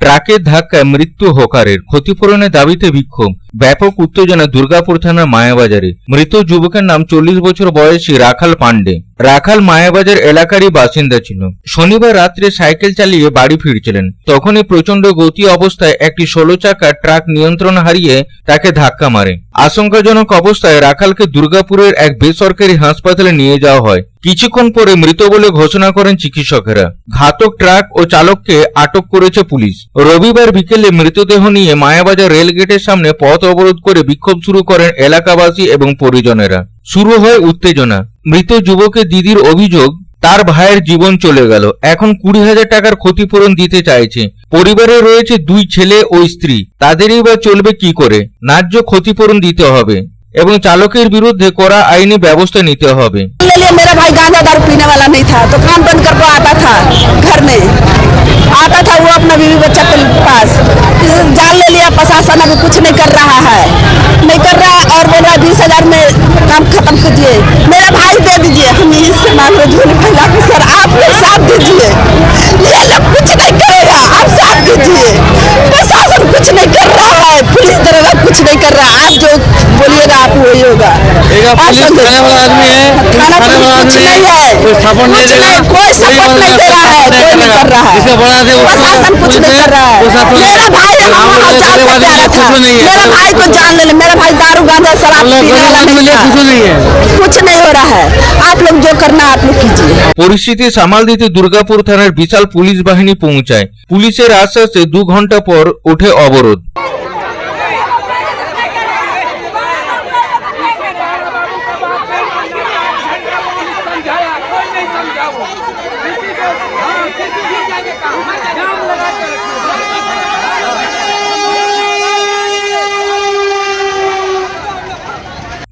ট্রাকের ধাক্কায় মৃত্যু হোকারের ক্ষতিপূরণের দাবিতে বিক্ষোভ। ব্যাপক উত্তেজনা দুর্গাপুর থানার মায়াবাজারে। মৃত যুবকের নাম চল্লিশ বছর বয়সী রাখাল পান্ডে রাখাল মায়াবাজার এলাকারই বাসিন্দা ছিল। শনিবার রাত্রে সাইকেল চালিয়ে বাড়ি ফিরছিলেন। তখনই প্রচণ্ড গতি অবস্থায় একটি ষোলো চাকা ট্রাক নিয়ন্ত্রণ হারিয়ে তাকে ধাক্কা মারে। আশঙ্কাজনক অবস্থায় রাখালকে দুর্গাপুরের এক বেসরকারি হাসপাতালে নিয়ে যাওয়া হয়। কিছুক্ষণ পরে মৃত বলে ঘোষণা করেন চিকিৎসকেরা। ঘাতক ট্রাক ও চালককে আটক করেছে পুলিশ। রবিবার বিকেলে মৃতদেহ নিয়ে মায়াবাজার রেলগেটের সামনে পথ অবরোধ করে বিক্ষোভ শুরু করেন এলাকাবাসী এবং পরিজনেরা শুরু হয় উত্তেজনা মৃত যুবকের দিদির অভিযোগ তার ভাইয়ের জীবন চলে গেল এখন কুড়ি হাজার টাকার ক্ষতিপূরণ দিতে চাইছে পরিবারে রয়েছে দুই ছেলে ও স্ত্রী তাদেরই বা চলবে কি করে ন্যায্য ক্ষতিপূরণ দিতে হবে এবং চালকের বিরুদ্ধে করা আইনি ব্যবস্থা নিতে হবে ले लिए मेरा भाई गांजा दारू पीने वाला नहीं था तो काम बंद करके आता था घर में आता था वो अपना बीवी बच्चा के पास इस जान ले लिया प्रशासन अभी कुछ नहीं कर रहा है। नहीं कर रहा और बोल रहा है बीस हज़ार में काम खत्म कीजिए। मेरा भाई दे दीजिए। हम यही से मांग रहे झोली फैला के। सर आप लोग साथ दीजिए। ये लोग कुछ नहीं करेगा। आप साथ दीजिए। प्रशासन कुछ नहीं कर रहा है। पुलिस दरोगा कुछ नहीं कर रहा आप जो बोलिएगा आप वही होगा। है। है। कोई सपोर्ट नहीं दे रहा। है। कर रहा है इसका बड़ा आदमी उसको प्रशासन कुछ पुलिस नहीं है, कर रहा वो है शासन- मेरा भाई हम हम लोग वहाँ जान गरीब से आदमी प्यारा था कुछ नहीं है मेरा भाई को जान ले ले मेरा भाई दारू गांजा शराब हम लोग पीने गरीब वाला आदमी नहीं लिए कुछ था नहीं है कुछ नहीं हो रहा है आप लोग जो करना आप लोग कीजिए পরিস্থিতি সামাল দিতে দুর্গাপুর থানার বিশাল পুলিশ বাহিনী পৌঁছায় পুলিশের আশ্বাসে দু ঘন্টা পর ওঠে অবরোধ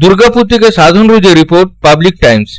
दुर्गापुर के साधन रोज़े रिपोर्ट पब्लिक टाइम्स।